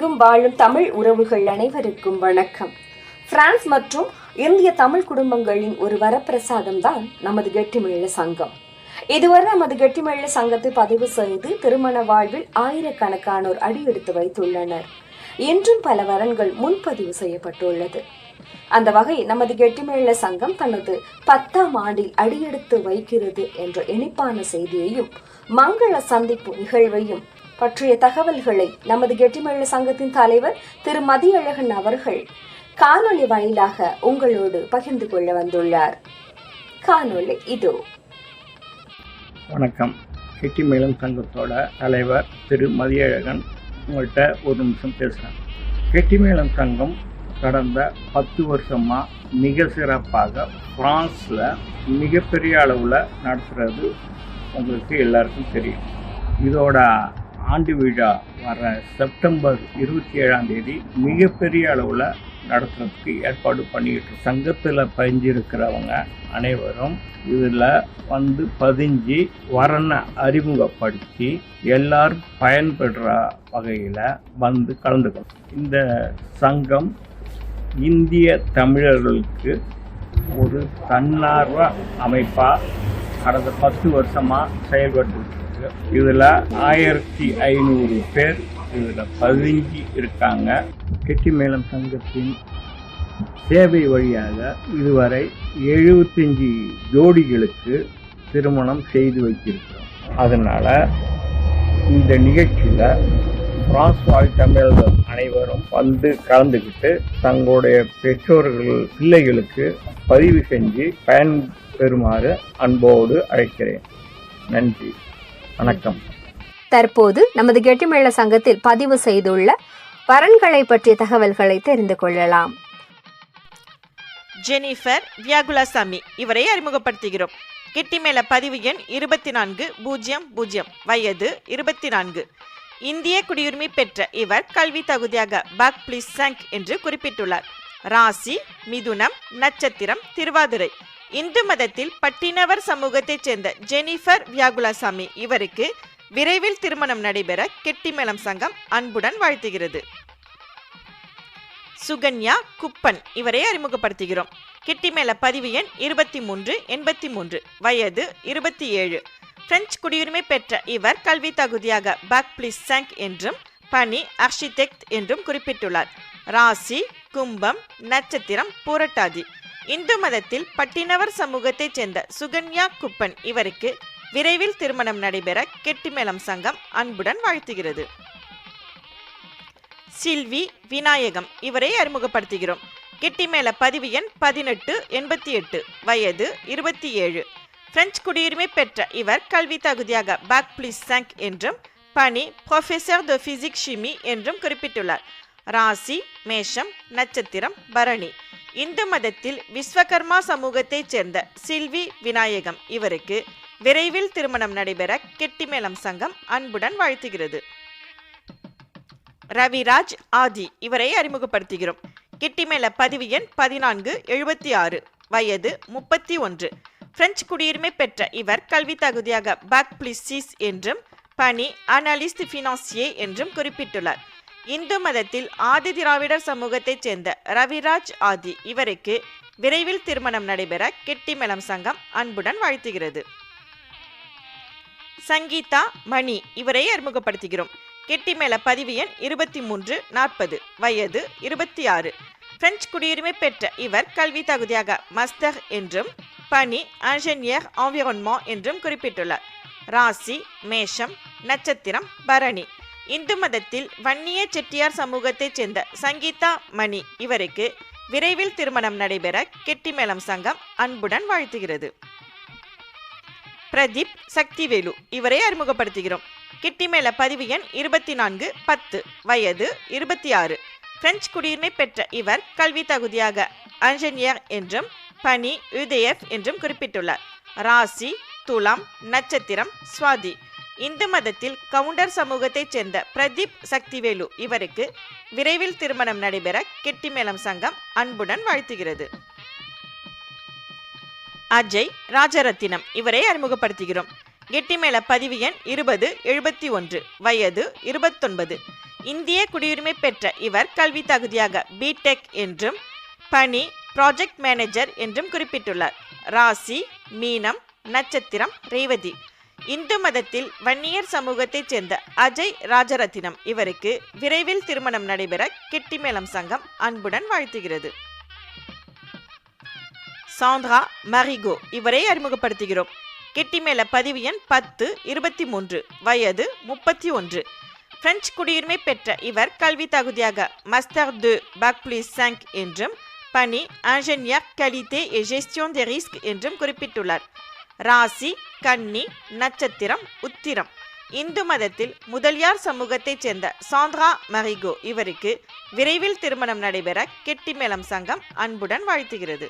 உலகெங்கும் வாழும் தமிழ் உறவுகள் அனைவருக்கும் வணக்கம். பிரான்ஸ் மற்றும் இந்திய தமிழ் குடும்பங்களின் ஒரு வரப்பிரசாதம் தான் நமது கெட்டிமேள சங்கம். இதுவரை நமது கெட்டிமேள சங்கத்தை பதிவு செய்து திருமண வாழ்வில் ஆயிரக்கணக்கானோர் அடியெடுத்து வைத்துள்ளனர். இன்றும் பல வரன்கள் முன்பதிவு செய்யப்பட்டுள்ளது. அந்த வகை நமது கெட்டிமேள சங்கம் தனது பத்தாம் ஆண்டில் அடியெடுத்து வைக்கிறது என்ற இனிப்பான செய்தியையும் மங்கள சந்திப்பு நிகழ்வையும் பற்றிய தகவல்களை நமது கெட்டிமேள சங்கத்தின் தலைவர் திரு மதியழகன் அவர்கள் காணொலி வாயிலாக உங்களோடு பகிர்ந்து கொள்ள வந்துள்ளார். காணொலி இதோ. வணக்கம். கெட்டிமேளம் சங்கத்தோட தலைவர் திரு மதியழகன் உங்கள்கிட்ட ஒரு நிமிஷம் பேசுகிறேன் கெட்டிமேளம் சங்கம் கடந்த பத்து வருஷமாக மிக சிறப்பாக ஃப்ரான்ஸில் மிகப்பெரிய அளவில் நடத்துகிறது உங்களுக்கு எல்லாருக்கும் தெரியும். இதோட ஆண்டு விழா வர செப்டம்பர் இருபத்தி ஏழாம் தேதி மிகப்பெரிய அளவில் நடத்துறதுக்கு ஏற்பாடு பண்ணிட்டு சங்கத்தில் பதிஞ்சிருக்கிறவங்க அனைவரும் இதில் வந்து பதிஞ்சு வரனை அறிமுகப்படுத்தி எல்லாரும் பயன்படுற வகையில் வந்து கலந்துக்கணும். இந்த சங்கம் இந்திய தமிழர்களுக்கு ஒரு தன்னார்வ அமைப்பாக கடந்த பத்து வருஷமாக செயல்பட்டு இதில் ஆயிரத்தி ஐநூறு பேர் இதில் பதுங்கி இருக்காங்க. கெட்டி மேளம் சங்கத்தின் சேவை வழியாக இதுவரை எழுபத்தஞ்சி ஜோடிகளுக்கு திருமணம் செய்து வைத்திருக்கிறோம். அதனால் இந்த நிகழ்ச்சியில் பிரான்ஸ் வாழ் தமிழர்கள் அனைவரும் வந்து கலந்துக்கிட்டு தங்களுடைய பெற்றோர்கள் பிள்ளைகளுக்கு பதிவு செஞ்சு பயன்பெறுமாறு அன்போடு அழைக்கிறேன். நன்றி. வணக்கம். தற்போது நமது கெட்டிமேள சங்கத்தில் பதிவு செய்துள்ள வரன்களை பற்றிய தகவல்களை தெரிந்து கொள்ளலாம். ஜெனிஃபர் வியாகுலாசாமி இவரை அறிமுகப்படுத்துகிறோம். கிட்டிமேள பதிவு எண் இருபத்தி நான்கு பூஜ்ஜியம் பூஜ்ஜியம் வயது இருபத்தி நான்கு இந்திய குடியுரிமை பெற்ற இவர் கல்வி தகுதியாக பாக் பிளிஸ் சங்க் என்று குறிப்பிட்டுள்ளார். ராசி மிதுனம் நட்சத்திரம் திருவாதிரை. இந்து மதத்தில் பட்டினவர் சமூகத்தைச் சேர்ந்த ஜெனிஃபர் வியாகுலாசாமி இவருக்கு விரைவில் திருமணம் நடைபெற கெட்டிமேளம் சங்கம் அன்புடன் வாழ்த்துகிறது. சுகன்யா குப்பன் இவரை அறிமுகப்படுத்துகிறோம். கெட்டிமேள பதிவு எண் இருபத்தி மூன்று எண்பத்தி மூன்று வயது இருபத்தி ஏழு. பிரெஞ்சு குடியுரிமை பெற்ற இவர் கல்வி தகுதியாக பாக் பிளிஸ் சங்க் என்றும் பணி ஆர்கிடெக்ட் என்றும் குறிப்பிட்டுள்ளார். ராசி கும்பம் நட்சத்திரம் பூரட்டாதி. இந்து மதத்தில் பட்டினவர் சமூகத்தைச் சேர்ந்த சுகன்யா குப்பன் இவருக்கு விரைவில் திருமணம் நடைபெற கெட்டிமேளம் சங்கம் அன்புடன் வாழ்த்துகிறது. சில்வி விநாயகம் இவரை அறிமுகப்படுத்துகிறோம். கெட்டிமேள பதிவு எண் பதினெட்டு எண்பத்தி எட்டு வயது இருபத்தி ஏழு. பிரெஞ்சு குடியுரிமை பெற்ற இவர் கல்வி தகுதியாக பாக் பிளிஸ் சங்க் என்றும் பணி ப்ரொஃபெசர் த பிசிக் ஷிமி என்றும் குறிப்பிட்டுள்ளார். ராசி மேஷம் நட்சத்திரம் பரணி. இந்து மதத்தில் விஸ்வகர்மா சமூகத்தைச் சேர்ந்த சில்வி விநாயகம் இவருக்கு விரைவில் திருமணம் நடைபெற கெட்டிமேளம் சங்கம் அன்புடன் வாழ்த்துகிறது. ரவிராஜ் ஆதி இவரை அறிமுகப்படுத்துகிறோம். கிட்டிமேள பதிவு எண் பதினான்கு எழுபத்தி ஆறு வயது முப்பத்தி ஒன்று பிரெஞ்சு குடியுரிமை பெற்ற இவர் கல்வி தகுதியாக பாக் பிளிசிஸ் என்றும் பணி அனலிஸ்ட் ஃபினான்சியே என்றும் குறிப்பிட்டுள்ளார். இந்து மதத்தில் ஆதி திராவிடர் சமூகத்தைச் சேர்ந்த ரவிராஜ் ஆதி இவருக்கு விரைவில் திருமணம் நடைபெற கெட்டிமேளம் சங்கம் அன்புடன் வாழ்த்துகிறது. சங்கீதா மணி இவரை அறிமுகப்படுத்துகிறோம். கெட்டிமேள பதிவு எண் இருபத்தி மூன்று நாற்பது வயது இருபத்தி ஆறு. பிரெஞ்சு குடியுரிமை பெற்ற இவர் கல்வி தகுதியாக மஸ்தர் என்றும் பணி இன்ஜினியர் ஆவியோன்மா என்றும் குறிப்பிட்டுள்ளார். ராசி மேஷம் நட்சத்திரம் பரணி. இந்து மதத்தில் வன்னிய செட்டியார் சமூகத்தைச் சேர்ந்த சங்கீதா மணி இவருக்கு விரைவில் திருமணம் நடைபெற கெட்டிமேளம் சங்கம் அன்புடன் வாழ்த்துகிறது. பிரதீப் சக்திவேலு இவரை அறிமுகப்படுத்துகிறோம். கிட்டிமேள பதிவு எண் இருபத்தி நான்கு பத்து வயது இருபத்தி ஆறு பிரெஞ்சு குடியுரிமை பெற்ற இவர் கல்வி தகுதியாக இன்ஜினியர் என்றும் பணி யுதேஎஃப் என்றும் குறிப்பிட்டுள்ளார். ராசி துலாம் நட்சத்திரம் சுவாதி. இந்து மதத்தில் கவுண்டர் சமூகத்தைச் சேர்ந்த பிரதீப் சக்திவேலு இவருக்கு விரைவில் திருமணம் நடைபெற கெட்டிமேளம் சங்கம் அன்புடன் வாழ்த்துகிறது. அஜய் ராஜரத்தினம் இவரை அறிமுகப்படுத்துகிறோம். கெட்டிமேள பதிவு எண் இருபது எழுபத்தி ஒன்று வயது இருபத்தொன்பது. இந்திய குடியுரிமை பெற்ற இவர் கல்வி தகுதியாக பிடெக் என்றும் பணி ப்ராஜெக்ட் மேனேஜர் என்றும் குறிப்பிட்டுள்ளார். ராசி மீனம் நட்சத்திரம் ரேவதி. இந்து மதத்தில் வன்னியர் சமூகத்தைச் சேர்ந்த அஜய் ராஜரத்தினம் இவருக்கு விரைவில் திருமணம் நடைபெற கெட்டிமேளம் சங்கம் அன்புடன் வாழ்த்துகிறது. சாந்த்ரா மரிகோ இவரை அறிமுகப்படுத்துகிறோம். கெட்டிமேள பதிவு எண் பத்து இருபத்தி மூன்று வயது முப்பத்தி ஒன்று. பிரெஞ்சு குடியுரிமை பெற்ற இவர் கல்வி தகுதியாக மஸ்டர் de பாக் பிளீஸ் சங்க் என்றும் பணி ingénieur கலிதே எஜெஸ்டியோன் தெரிஸ்க் என்றும் குறிப்பிட்டுள்ளார். ராசி கன்னி நட்சத்திரம் உத்திரம். இந்து மதத்தில் முதலியார் சமூகத்தைச் சேர்ந்த சாந்த்ரா மரிகோ இவருக்கு விரைவில் திருமணம் நடைபெற கெட்டிமேளம் சங்கம் அன்புடன் வாழ்த்துகிறது.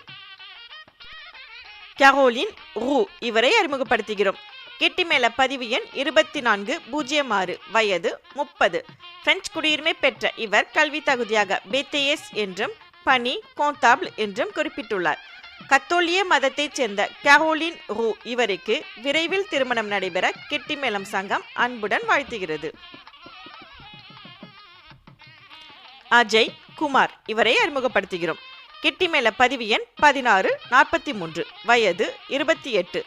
கரோலின் ரூ இவரை அறிமுகப்படுத்துகிறோம். கெட்டிமேள பதிவு எண் இருபத்தி நான்கு பூஜ்ஜியம் ஆறு வயது முப்பது. பிரெஞ்சு குடியுரிமை பெற்ற இவர் கல்வி தகுதியாக BTS என்றும் பணி கோண்டாபிள் என்றும் குறிப்பிட்டுள்ளார். கத்தோலிய மதத்தைச் சேர்ந்த கரோலின் ரூ இவருக்கு விரைவில் திருமணம் நடைபெற கெட்டிமேளம் சங்கம் அன்புடன் வாழ்த்துகிறது. அஜய் குமார் இவரை அறிமுகப்படுத்துகிறோம். கெட்டிமேள பதிவு எண் பதினாறு நாற்பத்தி மூன்று வயது இருபத்தி எட்டு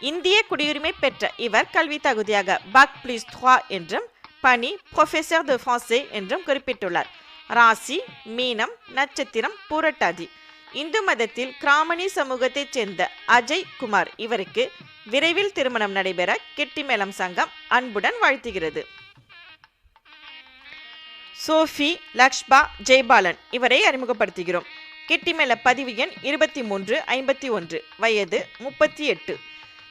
இந்திய குடியுரிமை பெற்ற இவர் கல்வி தகுதியாக பாக் பிளீஸ் த்வா என்றும் பணி ப்ரொஃபெசர் de ஃபான்சே என்றும் குறிப்பிட்டுள்ளார். ராசி மீனம் நட்சத்திரம் பூரட்டாதி. இந்து மதத்தில் கிராமணி சமூகத்தைச் சேர்ந்த அஜய் குமார் இவருக்கு விரைவில் திருமணம் நடைபெற கெட்டிமேளம் சங்கம் அன்புடன் வாழ்த்துகிறது. சோஃபி லக்ஷ்பா ஜெய்பாலன் இவரை அறிமுகப்படுத்துகிறோம். கெட்டிமேள பதிவு எண் இருபத்தி மூன்று ஐம்பத்தி ஒன்று வயது முப்பத்தி எட்டு.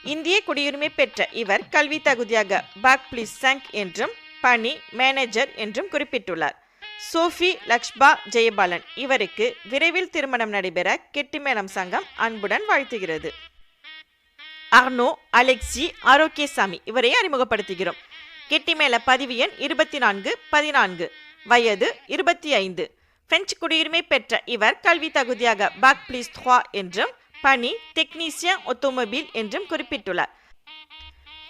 இந்திய குடியுரிமை பெற்ற இவர் கல்வி தகுதியாக பாக் சங்க் என்றும் பணி மேனேஜர் என்றும் குறிப்பிட்டுள்ளார். சோஃபி லக்ஷ்பா ஜெயபாலன் இவருக்கு விரைவில் திருமணம் நடைபெற கெட்டிமேளம் சங்கம் அன்புடன் வாழ்த்துகிறது. அர்னோ அலெக்சி ஆரோக்கியசாமி இவரை அறிமுகப்படுத்துகிறோம். கெட்டிமேள பதிவு எண் இருபத்தி நான்கு பதினான்கு வயது இருபத்தி ஐந்து. பிரெஞ்சு குடியுரிமை பெற்ற இவர் கல்வி தகுதியாக பாக் பிளீஸ் என்றும் பணி டெக்னீசியன் ஆட்டோமொபைல் என்றும் குறிப்பிட்டுள்ளார்.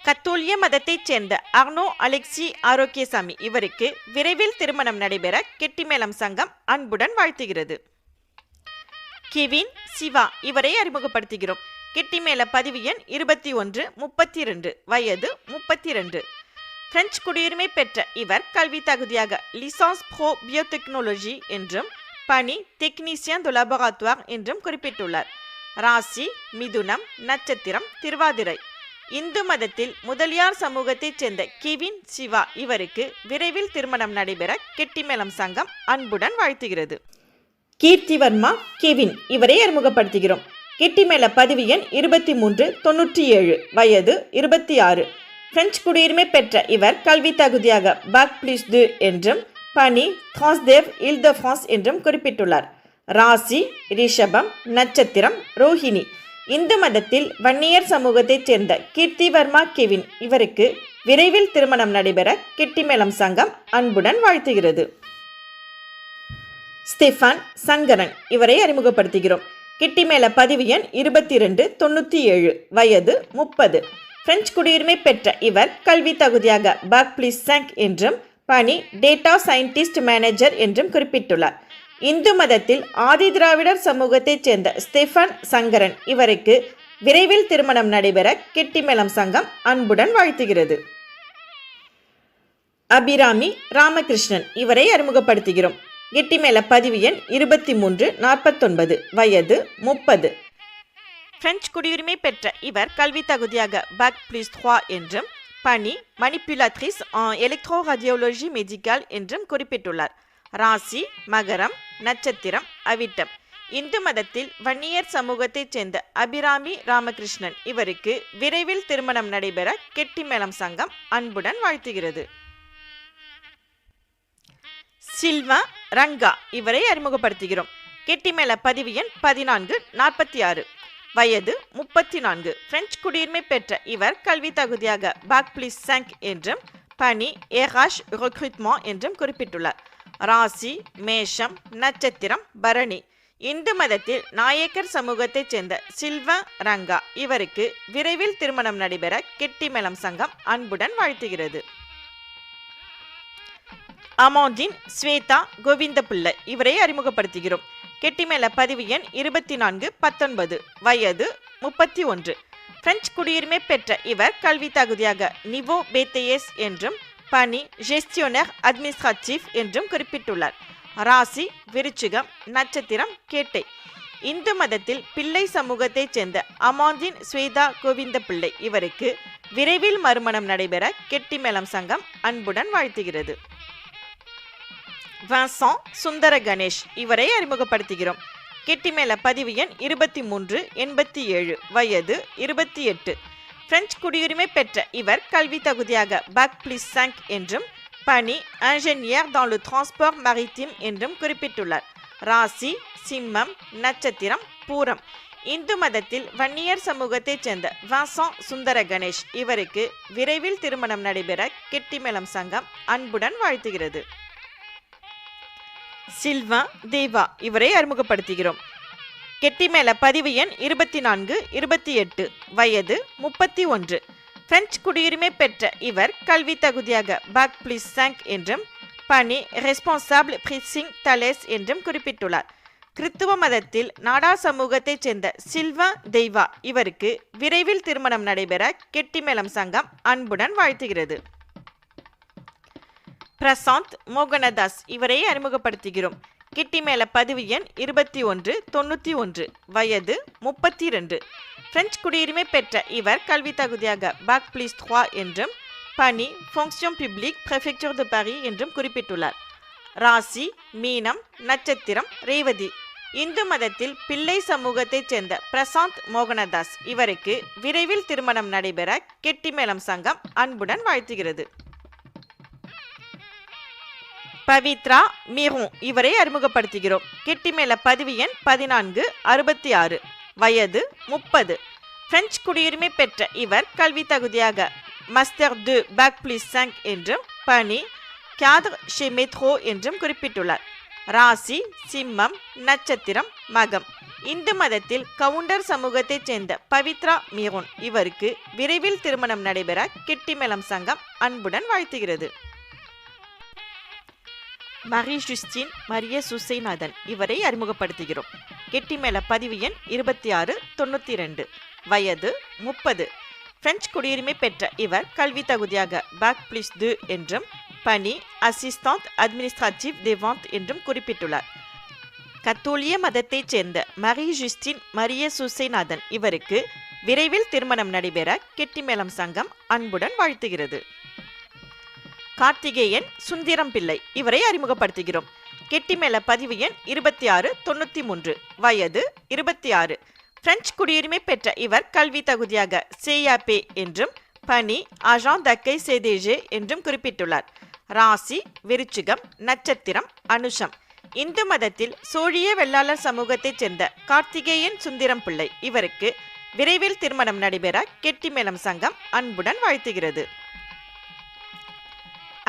கத்தோலிய மதத்தைச் சேர்ந்த அர்னோ அலெக்சி ஆரோக்கியசாமி இவருக்கு விரைவில் திருமணம் நடைபெற கெட்டிமேளம் சங்கம் அன்புடன் வாழ்த்துகிறது. கிவின் சிவா இவரை அறிமுகப்படுத்துகிறோம். கெட்டிமேள பதிவு எண் இருபத்தி ஒன்று முப்பத்தி இரண்டு வயது முப்பத்தி இரண்டு. பிரெஞ்சு குடியுரிமை பெற்ற இவர் கல்வி தகுதியாக லிசான்ஸ் ப்ரோ பியோடெக்னாலஜி என்றும் பணி டெக்னீசியன் து என்றும் குறிப்பிட்டுள்ளார். ராசி மிதுனம் நட்சத்திரம் திருவாதிரை. இந்து மதத்தில் முதலியார் சமூகத்தைச் சேர்ந்த கிவின் சிவா இவருக்கு விரைவில் திருமணம் நடைபெற கெட்டிமேளம் சங்கம் அன்புடன் வாழ்த்துகிறது. கீர்த்திவர்மா கெவின் இவரை அறிமுகப்படுத்துகிறோம். கெட்டிமேள பதிவு எண் இருபத்தி மூன்று தொன்னூற்றி ஏழு வயது இருபத்தி ஆறு பிரெஞ்சு குடியுரிமை பெற்ற இவர் கல்வி தகுதியாக பாக் பிளிஸ் து என்றும் பனி தாஸ்தேவ் இல் த ஃபாஸ் என்றும் குறிப்பிட்டுள்ளார். ராசி ரிஷபம் நட்சத்திரம் ரோஹிணி. இந்து மதத்தில் வன்னியர் சமூகத்தைச் சேர்ந்த கீர்த்திவர்மா கெவின் இவருக்கு விரைவில் திருமணம் நடைபெற கெட்டிமேளம் சங்கம் அன்புடன் வாழ்த்துகிறது. ஸ்டெஃபான் சங்கரன் இவரை அறிமுகப்படுத்துகிறோம். கிட்டிமேள பதிவு எண் இருபத்தி ரெண்டு தொண்ணூற்றி ஏழு வயது முப்பது. பிரெஞ்சு குடியுரிமை பெற்ற இவர் கல்வி தகுதியாக பாக்பிளிஸ் சங்க் என்றும் பணி டேட்டா சயின்டிஸ்ட் மேனேஜர் என்றும் குறிப்பிட்டுள்ளார். இந்து மதத்தில் ஆதி திராவிடர் சமூகத்தைச் சேர்ந்த ஸ்டெஃபன் சங்கரன் இவருக்கு விரைவில் திருமணம் நடைபெற கெட்டிமேளம் சங்கம் அன்புடன் வாழ்த்துகிறது. அபிராமி ராமகிருஷ்ணன் இவரை அறிமுகப்படுத்துகிறோம். கெட்டிமேள பதிவு எண் இருபத்தி மூன்று நாற்பத்தொன்பது வயது முப்பது. பிரெஞ்சு குடியுரிமை பெற்ற இவர் கல்வி தகுதியாக பக் பிளிஸ் த்வா என்றும் பணி மணிப்புலாத்ரிஸ் எலக்ட்ரோ ரேடியோலஜி மெடிக்கல் என்றும் குறிப்பிட்டுள்ளார். ராசி மகரம் நட்சத்திரம் அவிட்டம். இந்து மதத்தில் வன்னியர் சமூகத்தைச் சேர்ந்த அபிராமி ராமகிருஷ்ணன் இவருக்கு விரைவில் திருமணம் நடைபெற கெட்டிமேளம் சங்கம் அன்புடன் வாழ்த்துகிறது. சில்வா ரங்கா இவரை அறிமுகப்படுத்துகிறோம். கெட்டிமேள பதிவு எண் பதினான்கு நாற்பத்தி ஆறு. வயது முப்பத்தி நான்கு. பிரெஞ்சு குடியுரிமை பெற்ற இவர் கல்வி தகுதியாக பாக்பிளிஸ் சங்க் என்றும் பணி ஏஹாஷ் recruitment என்றும் குறிப்பிட்டுள்ளார். ராசி மேஷம் நட்சத்திரம் பரணி. இந்து மதத்தில் நாயக்கர் சமூகத்தைச் சேர்ந்த சில்வ ரங்கா இவருக்கு விரைவில் திருமணம் நடைபெற கெட்டிமேளம் சங்கம் அன்புடன் வாழ்த்துகிறது. அமோந்தின் ஸ்வேதா கோவிந்தபிள்ளை இவரை அறிமுகப்படுத்துகிறோம். கெட்டிமேல பதிவு எண் இருபத்தி நான்கு பத்தொன்பது வயது முப்பத்தி ஒன்று. பிரெஞ்சு குடியுரிமை பெற்ற இவர் கல்வி தகுதியாக நிவோ பேத்தேயஸ் என்றும் பணி ஜெஸ்டியோனர் அட்மினிஸ்ட்ரேட்டிவ் என்றும் குறிப்பிட்டுள்ளார். ராசி விருச்சிகம் நட்சத்திரம் கேட்டை. இந்து மதத்தில் பிள்ளை சமூகத்தைச் சேர்ந்த அமாந்தின் ஸ்வேதா கோவிந்த பிள்ளை இவருக்கு விரைவில் மறுமணம் நடைபெற கெட்டிமேளம் சங்கம் அன்புடன் வாழ்த்துகிறது. வாசம் சுந்தர கணேஷ் இவரை அறிமுகப்படுத்துகிறோம். கெட்டிமேள பதிவு எண் இருபத்தி மூன்று எண்பத்தி ஏழு வயது இருபத்தி எட்டு. பிரெஞ்சு குடியுரிமை பெற்ற இவர் கல்வி தகுதியாக பக் பிளிஸ் சங்க் என்றும் பணி இன்ஜினியர் தான் லு டிரான்ஸ்போர்ட் maritime என்றும் குறிப்பிட்டுள்ளார். ராசி சிம்மம் நட்சத்திரம் பூரம். இந்து மதத்தில் வன்னியர் சமூகத்தைச் சேர்ந்த வாசம் சுந்தர கணேஷ் இவருக்கு விரைவில் திருமணம் நடைபெற கெட்டிமேளம் சங்கம் அன்புடன் வாழ்த்துகிறது. சில்வா தேவா இவரை அறிமுகப்படுத்துகிறோம். கெட்டிமேல பதிவு எண் இருபத்தி நான்கு இருபத்தி எட்டு வயது முப்பத்தி ஒன்று பிரெஞ்சு குடியுரிமை பெற்ற இவர் கல்வி தகுதியாக பாக் பிளிஸ் சாங்க் என்றும் பணி ரெஸ்பான்சாபிள் பிரிசிங் தலேஸ் என்றும் குறிப்பிட்டுள்ளார். கிறித்துவ மதத்தில் நாடா சமூகத்தைச் சேர்ந்த சில்வா தெய்வா இவருக்கு விரைவில் திருமணம் நடைபெற கெட்டிமேளம் சங்கம் அன்புடன் வாழ்த்துகிறது. பிரசாந்த் மோகனதாஸ் இவரை அறிமுகப்படுத்துகிறோம். கிட்டிமேல பதிவு எண் இருபத்தி ஒன்று தொண்ணூற்றி ஒன்று வயது முப்பத்தி ரெண்டு பிரெஞ்சு குடியுரிமை பெற்ற இவர் கல்வி தகுதியாக பாக் பிளிஸ் த்வா என்றும் பணி ஃபோங்ஷன் பிப்ளிக் ப்ரெஃபெக்சர் த பாரி என்றும் குறிப்பிட்டுள்ளார். ராசி மீனம் நட்சத்திரம் ரேவதி. இந்து மதத்தில் பிள்ளை சமூகத்தைச் சேர்ந்த பிரசாந்த் மோகனதாஸ் இவருக்கு விரைவில் திருமணம் நடைபெற கெட்டிமேளம் சங்கம் அன்புடன் வாழ்த்துகிறது. பவித்ரா மிரோன் இவரை அறிமுகப்படுத்துகிறோம். கெட்டிமேல பதிவு எண் பதினான்கு அறுபத்தி ஆறு வயது முப்பது. பிரெஞ்சு குடியுரிமை பெற்ற இவர் கல்வி தகுதியாக மஸ்டர் டு பாக் பிளிஸ் சங்க் என்றும் பணி cadre ஷிமித் ஹோ என்றும் குறிப்பிட்டுள்ளார். ராசி சிம்மம் நட்சத்திரம் மகம். இந்து மதத்தில் கவுண்டர் சமூகத்தைச் சேர்ந்த பவித்ரா மியோன் இவருக்கு விரைவில் திருமணம் நடைபெற கெட்டிமேளம் சங்கம் அன்புடன் வாழ்த்துகிறது. மரி ஜுஸ்டின் மரிய சுசைநாதன் இவரை அறிமுகப்படுத்துகிறோம். கெட்டி மேல பதிவு எண் இருபத்தி ஆறு தொண்ணூற்றி ரெண்டு வயது முப்பது. பிரெஞ்சு குடியுரிமை பெற்ற இவர் கல்வி தகுதியாக பாக் பிளிஸ் து என்றும் பணி அசிஸ்டன்ட் அட்மினிஸ்ட்ரேட்டிவ் தேவாந்த் என்றும் குறிப்பிட்டுள்ளார். கத்தோலிய மதத்தைச் சேர்ந்த மரி ஜுஸ்டின் மரிய சுசைநாதன் இவருக்கு விரைவில் திருமணம் நடைபெற கெட்டிமேளம் சங்கம் அன்புடன் வாழ்த்துகிறது. கார்த்திகேயன் சுந்திரம் பிள்ளை. இவரை அறிமுகப்படுத்துகிறோம். கெட்டிமேல பதிவு எண் இருபத்தி ஆறு தொண்ணூற்றி மூன்று வயது இருபத்தி ஆறு பிரெஞ்சு குடியுரிமை பெற்ற இவர் கல்வி தகுதியாக சேயாபே என்றும் பனி அஜான் தக்கை சேதேஜே என்றும் குறிப்பிட்டுள்ளார். ராசி விருச்சிகம் நட்சத்திரம் அனுஷம். இந்து மதத்தில் சோழிய வெள்ளாளர் சமூகத்தைச் சேர்ந்த கார்த்திகேயன் சுந்திரம் பிள்ளை. இவருக்கு விரைவில் திருமணம் நடைபெற கெட்டிமேளம் சங்கம் அன்புடன் வாழ்த்துகிறது.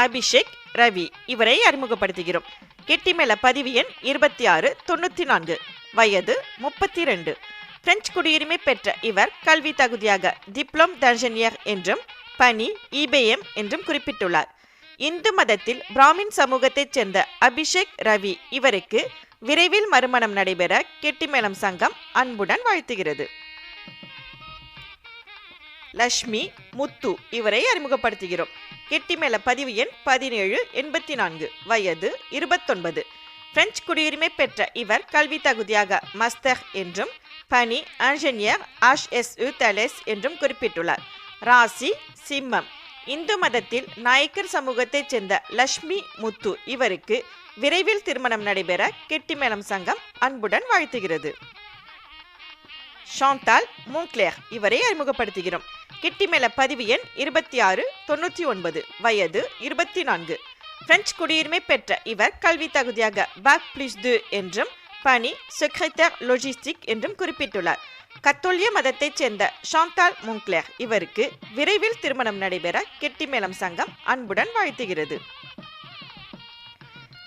அபிஷேக் ரவி இவரை அறிமுகப்படுத்துகிறோம். கெட்டிமேல பதிவு எண் இருபத்தி ஆறு தொண்ணூற்றி நான்கு வயது முப்பத்தி ரெண்டு பிரெஞ்சு குடியுரிமை பெற்ற இவர் கல்வி தகுதியாக டிப்ளோம் தர்ஜனியர் என்றும் பணி இபிஎம் என்றும் குறிப்பிட்டுள்ளார். இந்து மதத்தில் பிராமின் சமூகத்தைச் சேர்ந்த அபிஷேக் ரவி இவருக்கு விரைவில் மறுமணம் நடைபெற கெட்டிமேளம் சங்கம் அன்புடன் வாழ்த்துகிறது. லக்ஷ்மி முத்து இவரை அறிமுகப்படுத்துகிறோம். கெட்டிமேல பதிவு எண் பதினேழு எண்பத்தி நான்கு வயது இருபத்தொன்பது. பிரெஞ்சு குடியுரிமை பெற்ற இவர் கல்வி தகுதியாக மஸ்தர் என்றும் பணி எஸ் யு தலேஸ் என்றும் குறிப்பிட்டுள்ளார். ராசி சிம்மம். இந்து மதத்தில் நாயக்கர் சமூகத்தைச் சேர்ந்த லக்ஷ்மி முத்து இவருக்கு விரைவில் திருமணம் நடைபெற கெட்டிமேளம் சங்கம் அன்புடன் வாழ்த்துகிறது. ஷாந்தால் மூங்க்லேர் இவரை அறிமுகப்படுத்துகிறோம். கிட்டிமேல பதிவு எண் இருபத்தி ஆறு தொண்ணூற்றி ஒன்பது வயது இருபத்தி நான்கு பிரெஞ்சு குடியுரிமை பெற்ற இவர் கல்வி தகுதியாக பாக் பிளிஸ் து என்றும் பணி செக்ரட்டர் லொஜிஸ்டிக் என்றும் குறிப்பிட்டுள்ளார். கத்தோலிய மதத்தைச் சேர்ந்த ஷாந்தால் மூங்க்லேர் இவருக்கு விரைவில் திருமணம் நடைபெற கெட்டிமேளம் சங்கம் அன்புடன் வாழ்த்துகிறது.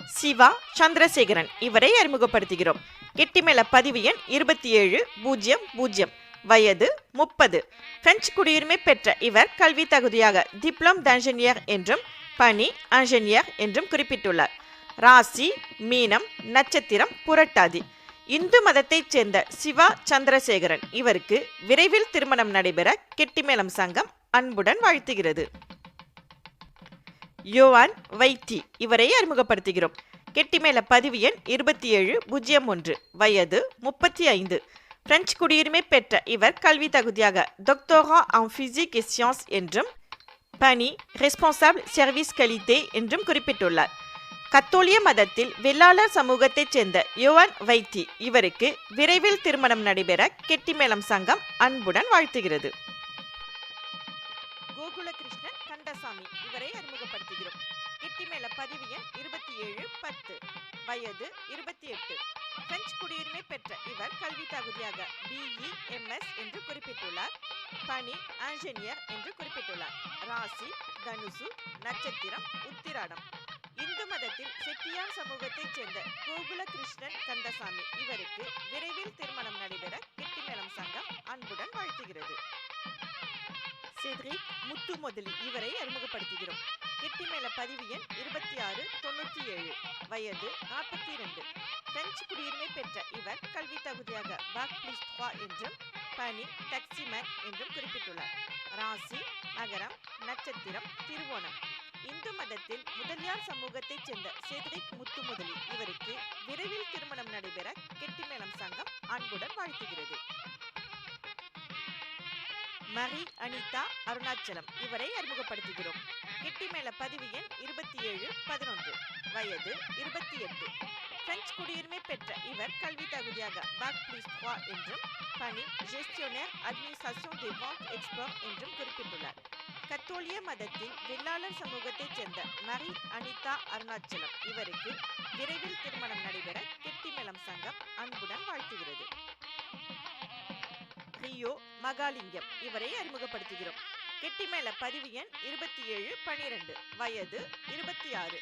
சிவா சந்திரசேகரன் இவரை அறிமுகப்படுத்துகிறோம். கெட்டிமேல பதிவு எண் இருபத்தி ஏழு பூஜ்ஜியம் பூஜ்ஜியம் வயது முப்பது. பிரெஞ்சு குடியுரிமை பெற்ற இவர் கல்வி தகுதியாக டிப்ளோம் d'ingénieur என்றும் பணி அஞ்சனியர் என்றும் குறிப்பிட்டுள்ளார். ராசி மீனம் நட்சத்திரம் புரட்டாதி. இந்து மதத்தைச் சேர்ந்த சிவா சந்திரசேகரன் இவருக்கு விரைவில் திருமணம் நடைபெற கெட்டிமேளம் சங்கம் அன்புடன் வாழ்த்துகிறது. யோவான் வைத்தி இவரை அறிமுகப்படுத்துகிறோம். கெட்டிமேள பதிவு எண் இருபத்தி ஏழு பூஜ்ஜியம் ஒன்று வயது முப்பத்தி ஐந்து. பிரெஞ்சு குடியுரிமை பெற்ற இவர் கல்வி தகுதியாக டொக்டோரா en பிசிக் et என்றும் பணி ரெஸ்பான்சாபிள் சர்வீஸ் கலிதே என்றும் குறிப்பிட்டுள்ளார். கத்தோலிய மதத்தில் வெள்ளாளர் சமூகத்தைச் சேர்ந்த யோவான் வைத்தி இவருக்கு விரைவில் திருமணம் நடைபெற கெட்டிமேளம் சங்கம் அன்புடன் வாழ்த்துகிறது. கோகுலகிருஷ்ணன் கண்டசாமி இவரை மேல பதிவு எண் இருபத்தி ஏழு பத்து. வயது இருபத்தி எட்டு. பிரெஞ்சு குடியுரிமை பெற்ற இவர் கல்வி தகுதியாக பிஇ எம்எஸ் என்று குறிப்பிட்டுள்ளார். பணி ஆஞ்சனியர் என்று குறிப்பிட்டுள்ளார். ராசி தனுசு நட்சத்திரம் உத்திராடம். இந்து மதத்தில் செட்டியார் சமூகத்தைச் சேர்ந்த கோகுல கிருஷ்ணன் கந்தசாமி இவருக்கு விரைவில் திருமணம் நடைபெற கெட்டிமேளம் சங்கம் அன்புடன் வாழ்த்துகிறது. செட்ரிக் முத்து முதலி இவரை அறிமுகப்படுத்துகிறோம். கெட்டிமேள பதிவு எண் இருபத்தி ஆறு தொண்ணூற்றி ஏழு வயது நாற்பத்தி இரண்டு பிரெஞ்சு குடியுரிமை பெற்ற இவர் கல்வி தகுதியாக பாக் என்றும் பனி டாக்ஸிமேன் என்றும் குறிப்பிட்டுள்ளார். ராசி நகரம் நட்சத்திரம் திருவோணம். இந்து மதத்தில் முதலியார் சமூகத்தைச் சேர்ந்த சேத்ரிக் முத்து முதலி இவருக்கு விரைவில் திருமணம் நடைபெற கெட்டிமேளம் சங்கம் அன்புடன் வாழ்த்துகிறது. மரி அனிதா அருணாச்சலம் இவரை அறிமுகப்படுத்துகிறோம். கெட்டிமேள பதிவு எண் இருபத்தி ஏழு பதினொன்று. வயது இருபத்தி எட்டு. பிரெஞ்சு குடியுரிமை பெற்ற இவர் கல்வி தகுதியாக பாக் பிளிஸ் என்றும் பணி ஜெஸ்டியோனர் அட்மினிஸ்ட்ரேஷன் தி ventes எக்ஸ்பர்ட் என்றும் குறிப்பிட்டுள்ளார். கத்தோலிய மதத்தில் வில்லாளர் சமூகத்தைச் சேர்ந்த மரி அனிதா அருணாச்சலம் இவருக்கு விரைவில் திருமணம் நடைபெற கெட்டிமேளம் சங்கம் அன்புடன் வாழ்த்துகிறது. ரியோ மகாலிங்கம். இவரை அறிமுகப்படுத்துகிறோம். கெட்டிமேல பதிவு எண் இருபத்தி ஏழு பனிரெண்டு. வயது இருபத்தி ஆறு.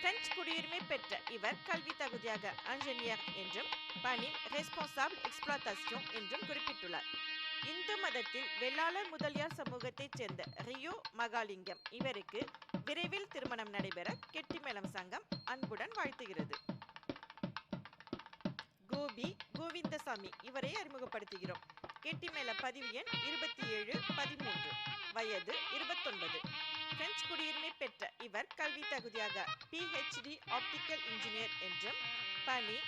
பிரெஞ்சு குடியுரிமை பெற்ற இவர் கல்வி தகுதியாக அஞ்சனியர் என்றும் பணி ரெஸ்பான்சாபிள் எக்ஸ்பிளாட்டேஷன் என்றும் குறிப்பிட்டுள்ளார். இந்து மதத்தில் வெள்ளாளர் முதலியார் சமூகத்தைச் சேர்ந்த ரியோ மகாலிங்கம் இவருக்கு விரைவில் திருமணம் நடைபெற கெட்டிமேளம் சங்கம் அன்புடன் வாழ்த்துகிறது. கோபி கோவிந்தசாமி இவரை அறிமுகப்படுத்துகிறோம். கெட்டிமேள பதிவு எண் இருபத்தி ஏழு பதிமூன்று. வயது இருபத்தொன்பது. பிரெஞ்சு குடியுரிமை பெற்ற இவர் கல்வி தகுதியாக பிஹெச்டி ஆப்டிக்கல் இன்ஜினியர் என்றும் பணி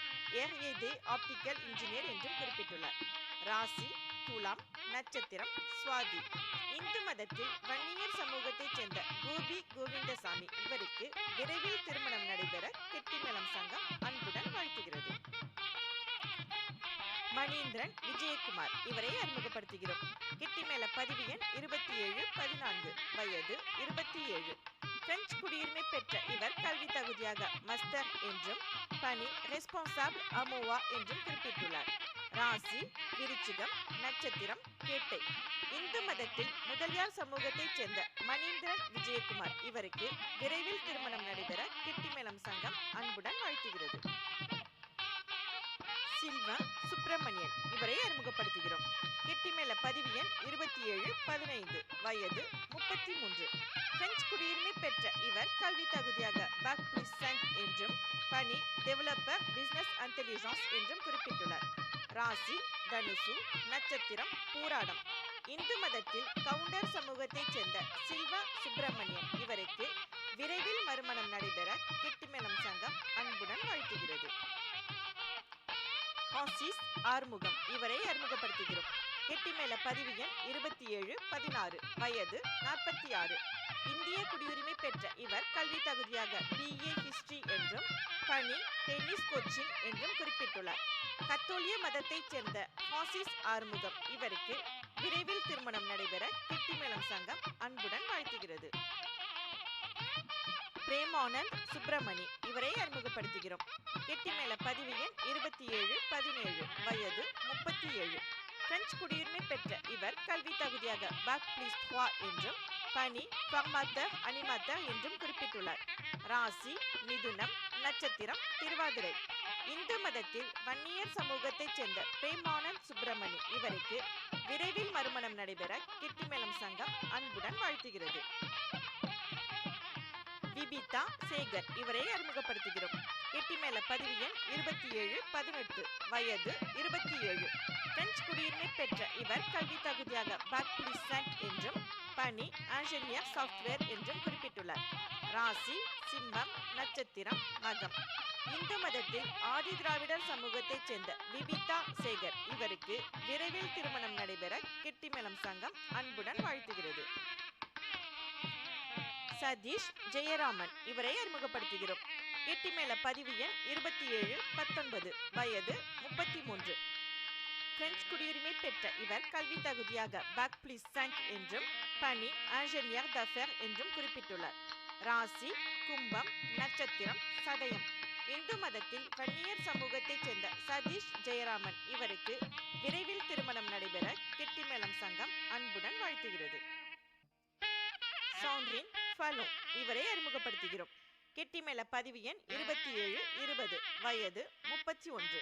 எர்ஏதே ஆப்டிக்கல் இன்ஜினியர் என்றும் குறிப்பிட்டுள்ளார். ராசி துலாம் நட்சத்திரம் சுவாதி. இந்து மதத்தில் வன்னியர் சமூகத்தைச் சேர்ந்த கோபி கோவிந்தசாமி இவருக்கு விரைவில் திருமணம் நடைபெற கெட்டிமேளம் சங்கம் அன்புடன் வாழ்த்துகிறது. மணீந்திரன் விஜயகுமார் இவரை அறிமுகப்படுத்துகிறோம். கிட்டிமேள பதிவு எண் இருபத்தி ஏழு பதினான்கு வயது இருபத்தி ஏழு பிரெஞ்சு குடியுரிமை பெற்ற இவர் கல்வி தகுதியாக மஸ்டர் என்றும் பணி ரெஸ்பான்சாபிள் அமோவா என்றும் குறிப்பிட்டுள்ளார். ராசி விருச்சிகம் நட்சத்திரம் கேட்டை. இந்து மதத்தில் முதலியார் சமூகத்தைச் சேர்ந்த மணீந்திரன் விஜயகுமார் இவருக்கு விரைவில் திருமணம் நடைபெற கிட்டிமேளம் சங்கம் அன்புடன் வாழ்த்துகிறது. சில்வா சுப்பிரமணியன். இவரை அறிமுகப்படுத்துகிறோம். கெட்டிமேல பதிவு எண் இருபத்தி ஏழு பதினைந்து வயது முப்பத்தி மூன்று. பிரெஞ்சு குடியுரிமை பெற்ற இவர் கல்வி தகுதியாக பாக் பிரிசன்ட் என்றும் பணி டெவலப்பர் பிசினஸ் இன்டெலிஜென்ஸ் என்றும் குறிப்பிட்டுள்ளார். ராசி தனுசு நட்சத்திரம் பூராடம். இந்து மதத்தில் கவுண்டர் சமூகத்தைச் சேர்ந்த சில்வா சுப்பிரமணியன் இவருக்கு விரைவில் மறுமணம் நடைபெற கெட்டிமேளம் சங்கம் அன்புடன் வாழ்த்துகிறது. ஆசிஸ் ஆறுமுகம். இவரை அறிமுகப்படுத்துகிறோம். கெட்டிமேள பதிவு எண் இருபத்தி ஏழு பதினாறு. வயது நாற்பத்தி ஆறு. இந்திய குடியுரிமை பெற்ற இவர் கல்வி தகுதியாக பிஏ ஹிஸ்டரி என்றும் பணி டென்னிஸ் கோச்சிங் என்றும் குறிப்பிட்டுள்ளார். கத்தோலிய மதத்தைச் சேர்ந்த ஆசிஸ் ஆறுமுகம் இவருக்கு விரைவில் திருமணம் நடைபெற கெட்டிமேளம் சங்கம் அன்புடன் வாழ்த்துகிறது. பிரேமானந்த் சுப்பிரமணி இவரை அறிமுகப்படுத்துகிறோம். கெட்டிமேல பதிவு எண் இருபத்தி ஏழு பதினேழு வயது முப்பத்தி ஏழு பிரெஞ்சு குடியுரிமை பெற்ற இவர் கல்வி தகுதியாக பாக் பிளிஸ் என்றும் பணி ஃபர்மாத்தர் அனிமாத்தர் என்றும் குறிப்பிட்டுள்ளார். ராசி மிதுனம் நட்சத்திரம் திருவாதிரை. இந்து மதத்தில் வன்னியர் சமூகத்தைச் சேர்ந்த பிரேமானந்த் சுப்பிரமணி இவருக்கு விரைவில் மறுமணம் நடைபெற கிட்டிமேளம் சங்கம் அன்புடன் வாழ்த்துகிறது. விபிதா சேகர் இவரை அறிமுகப்படுத்துகிறோம். கெட்டிமேள பதிவு எண் இருபத்தி ஏழு பதினெட்டு வயது இருபத்தி ஏழு பிரெஞ்சு குடியுரிமை பெற்ற இவர் கல்வி தகுதியாக பாக்லிசன்ட் என்றும் பணி ஆன்ஜினியர் சாஃப்ட்வேர் என்றும் குறிப்பிட்டுள்ளார். ராசி சிம்மம் நட்சத்திரம் மகம். இந்து மதத்தில் ஆதி திராவிடர் சமூகத்தைச் சேர்ந்த விபிதா சேகர் இவருக்கு விரைவில் திருமணம் நடைபெற கெட்டிமேளம் சங்கம் அன்புடன் வாழ்த்துகிறது. சதீஷ் ஜெயராமன் இவரை அறிமுகப்படுத்துகிறோம். கெட்டிமேள பதிவு எண் இருபத்தி ஏழு பத்தொன்பது வயது முப்பத்தி மூன்று பிரெஞ்சு குடியுரிமை பெற்ற இவர் கல்வி தகுதியாக பாக் சங்க் என்றும் பணி ஆingénieur d'affaires என்றும் குறிப்பிட்டுள்ளார். ராசி கும்பம் நட்சத்திரம் சதயம். இந்து மதத்தில் வன்னியர் சமூகத்தைச் சேர்ந்த சதீஷ் ஜெயராமன் இவருக்கு விரைவில் திருமணம் நடைபெற கெட்டிமேளம் சங்கம் அன்புடன் வாழ்த்துகிறது. சாண்ட்ரின் ஃபலோ இவரை அறிமுகப்படுத்துகிறோம். கெட்டிமேள பதிவு எண் இருபத்தி ஏழு இருபது வயது முப்பத்தி ஒன்று.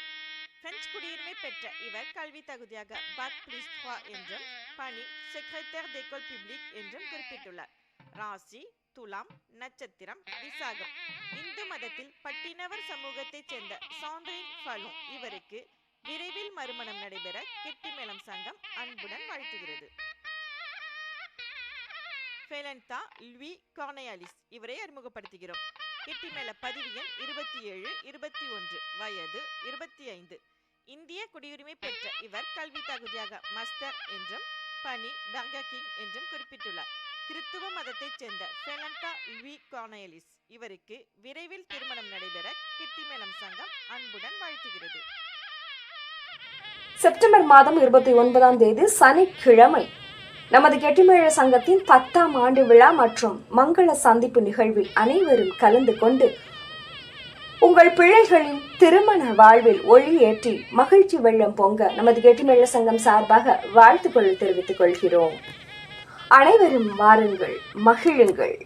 பிரெஞ்சு குடியுரிமை பெற்ற இவர் கல்வி தகுதியாக பாக் பிளிஸ் என்றும் பணி செக்ரட்டர் தேகோல் பிப்ளிக் என்றும் குறிப்பிட்டுள்ளார். ராசி துலாம் நட்சத்திரம் விசாகம். இந்து மதத்தில் பட்டினவர் சமூகத்தைச் சேர்ந்த சாந்தரின் ஃபலோ இவருக்கு விரைவில் மறுமணம் நடைபெற கெட்டிமேளம் சங்கம் அன்புடன் வாழ்த்துகிறது. ஃபெலன்தா லுவி கார்னையாலிஸ் இவரை அறிமுகப்படுத்துகிறோம். கிட்டி மேல பதிவு எண் இருபத்தி ஏழு இருபத்தி ஒன்று வயது இருபத்தி ஐந்து இந்திய குடியுரிமை பெற்ற இவர் கல்வி தகுதியாக மஸ்தர் என்றும் பனி பர்கர் கிங் என்றும் குறிப்பிட்டுள்ளார். கிறித்துவ மதத்தைச் சேர்ந்த ஃபெலன்தா லுவி கார்னையாலிஸ் இவருக்கு விரைவில் திருமணம் நடைபெற கிட்டிமேளம் சங்கம் அன்புடன் வாழ்த்துகிறது. செப்டம்பர் மாதம் இருபத்தி ஒன்பதாம் தேதி சனிக்கிழமை நமது கெட்டிமேழ சங்கத்தின் பத்தாம் ஆண்டு விழா மற்றும் மங்கள சந்திப்பு நிகழ்வில் அனைவரும் கலந்து கொண்டு உங்கள் பிள்ளைகளின் திருமண வாழ்வில் ஒளி ஏற்றி மகிழ்ச்சி வெள்ளம் பொங்க நமது கெட்டிமேழ சங்கம் சார்பாக வாழ்த்துக்கள் தெரிவித்துக் கொள்கிறோம். அனைவரும் வாருங்கள் மகிழுங்கள்.